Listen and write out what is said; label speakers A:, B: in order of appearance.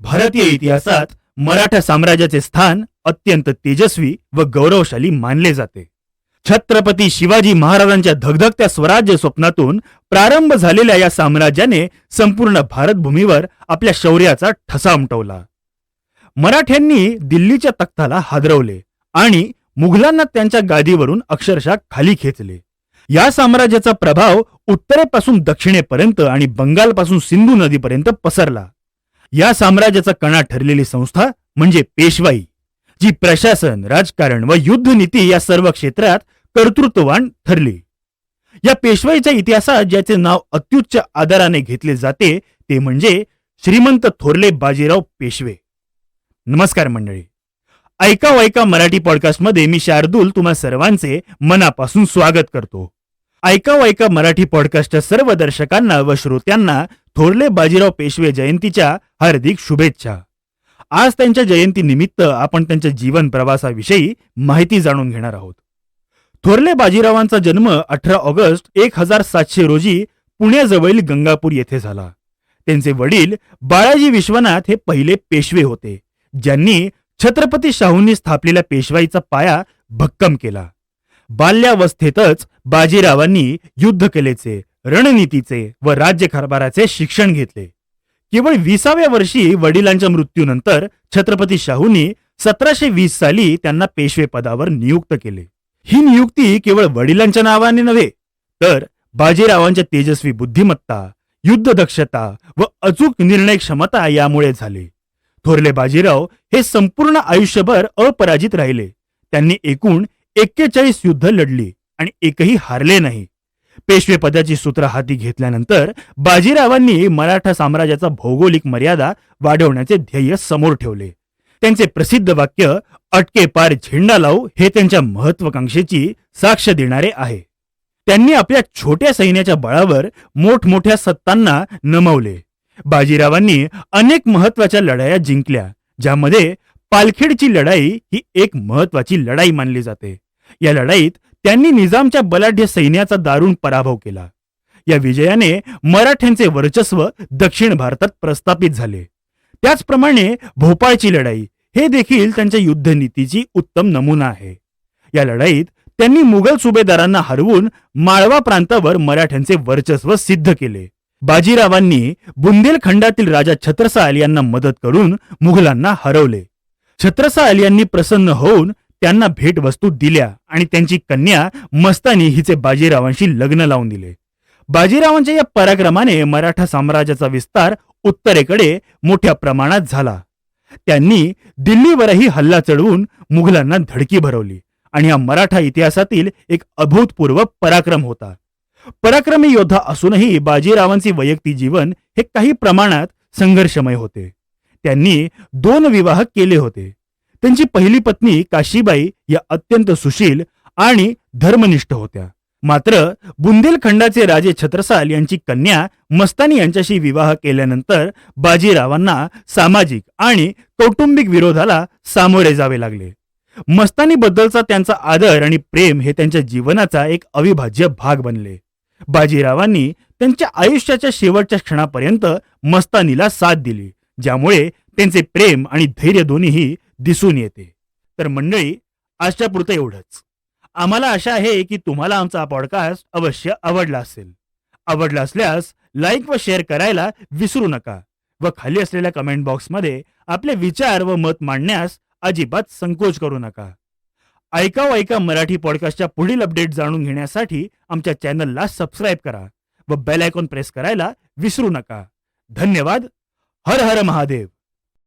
A: भारतीय इतिहासात मराठा साम्राज्याचे स्थान अत्यंत तेजस्वी व गौरवशाली मानले जाते. छत्रपती शिवाजी महाराजांच्या धगधगत्या स्वराज्य स्वप्नातून प्रारंभ झालेल्या या साम्राज्याने संपूर्ण भारतभूमीवर आपल्या शौर्याचा ठसा उमटवला. मराठ्यांनी दिल्लीच्या तख्ताला हादरवले आणि मुघलांना त्यांच्या गादीवरून अक्षरशः खाली खेचले. या साम्राज्याचा प्रभाव उत्तरेपासून दक्षिणेपर्यंत आणि बंगालपासून सिंधू नदीपर्यंत पसरला. या साम्राज्याचा कणा ठरलेली संस्था म्हणजे पेशवाई जी प्रशासन राजकारण व युद्धनीती या सर्व क्षेत्रात कर्तृत्ववान ठरली. या पेशवाईच्या इतिहासात ज्याचे नाव अत्युच्च आदराने घेतले जाते ते म्हणजे श्रीमंत थोरले बाजीराव पेशवे. नमस्कार मंडळी. ऐका ऐका मराठी पॉडकास्टमध्ये मी शार्दूल तुम्हा सर्वांचे मनापासून स्वागत करतो. ऐका ऐका मराठी पॉडकास्टच्या सर्व दर्शकांना व श्रोत्यांना थोरले बाजीराव पेशवे जयंतीच्या हार्दिक शुभेच्छा. आज त्यांच्या जयंतीनिमित्त आपण त्यांच्या जीवन प्रवासाविषयी माहिती जाणून घेणार आहोत. थोरले बाजीरावांचा जन्म अठरा ऑगस्ट एक हजार सातशे रोजी पुण्याजवळील गंगापूर येथे झाला. त्यांचे वडील बाळाजी विश्वनाथ हे पहिले पेशवे होते ज्यांनी छत्रपती शाहूंनी स्थापलेल्या पेशवाईचा पाया भक्कम केला. बाल्यावस्थेतच बाजीरावांनी युद्ध केलेचे रणनीतीचे व राज्य कारभाराचे शिक्षण घेतले. केवळ विसाव्या वर्षी वडिलांच्या मृत्यूनंतर छत्रपती शाहूंनी सतराशे वीस साली त्यांना पेशवे पदावर नियुक्त केले. ही नियुक्ती केवळ वडिलांच्या नावाने नव्हे तर बाजीरावांच्या तेजस्वी बुद्धिमत्ता युद्ध दक्षता व अचूक निर्णय क्षमता यामुळे झाले. थोरले बाजीराव हे संपूर्ण आयुष्यभर अपराजित राहिले. त्यांनी एकूण एक्केचाळीस युद्ध लढली आणि एकही हारले नाही. पेशवे पदाची सूत्र हाती घेतल्यानंतर बाजीरावांनी मराठा साम्राज्याचा भौगोलिक मर्यादा वाढवण्याचे ध्येय समोर ठेवले. त्यांचे प्रसिद्ध वाक्य अटके पार झेंडा लावू हे त्यांच्या महत्वाकांक्षेची साक्ष देणारे आहे. त्यांनी आपल्या छोट्या सैन्याच्या बळावर मोठमोठ्या सत्तांना नमवले. बाजीरावांनी अनेक महत्त्वाच्या लढाया जिंकल्या ज्यामध्ये पालखेडची लढाई ही एक महत्वाची लढाई मानली जाते. या लढाईत त्यांनी निजामच्या बलाढ्य सैन्याचा दारुण पराभव केला. या विजयाने मराठ्यांचे वर्चस्व दक्षिण भारतात प्रस्थापित झाले. त्याचप्रमाणे भोपाळची लढाई हे देखील त्यांच्या युद्धनीतीची उत्तम नमुना आहे. या लढाईत त्यांनी मुघल सुभेदारांना हरवून माळवा प्रांतावर मराठ्यांचे वर्चस्व सिद्ध केले. बाजीरावांनी बुंदेलखंडातील राजा छत्रसाल यांना मदत करून मुघलांना हरवले. छत्रसाल यांनी प्रसन्न होऊन त्यांना भेटवस्तू दिल्या आणि त्यांची कन्या मस्तानी हिचे बाजीरावांशी लग्न लावून दिले. बाजीरावांच्या या पराक्रमाने मराठा साम्राज्याचा विस्तार उत्तरेकडे मोठ्या प्रमाणात झाला. त्यांनी दिल्लीवरही हल्ला चढवून मुघलांना धडकी भरवली आणि हा मराठा इतिहासातील एक अभूतपूर्व पराक्रम होता. पराक्रमी योद्धा असूनही बाजीरावांचे वैयक्तिक जीवन हे काही प्रमाणात संघर्षमय होते. त्यांनी दोन विवाह केले होते. त्यांची पहिली पत्नी काशीबाई या अत्यंत सुशील आणि धर्मनिष्ठ होत्या. मात्र बुंदेलखंडाचे राजे छत्रसाल यांची कन्या मस्तानी यांच्याशी विवाह केल्यानंतर बाजीरावांना सामाजिक आणि कौटुंबिक विरोधाला सामोरे जावे लागले. मस्तानीबद्दलचा त्यांचा आदर आणि प्रेम हे त्यांच्या जीवनाचा एक अविभाज्य भाग बनले. बाजीरावांनी त्यांच्या आयुष्याच्या शेवटच्या क्षणापर्यंत मस्तानीला साथ दिली ज्यामुळे त्यांचे प्रेम आणि धैर्य दोन्हीही दिसून येते. तर मंडळी आजच्या पुरतं एवढंच. आम्हाला आशा आहे की तुम्हाला आमचा पॉडकास्ट अवश्य आवडला असेल. आवडला असल्यास लाईक व शेअर करायला विसरू नका व खाली असलेल्या कमेंट बॉक्समध्ये आपले विचार व मत मांडण्यास अजिबात संकोच करू नका. ऐकाव ऐका मराठी पॉडकास्टच्या पुढील अपडेट जाणून घेण्यासाठी आमच्या चॅनलला सबस्क्राईब करा व बेल आयकॉन प्रेस करायला विसरू नका. धन्यवाद. हर हर महादेव.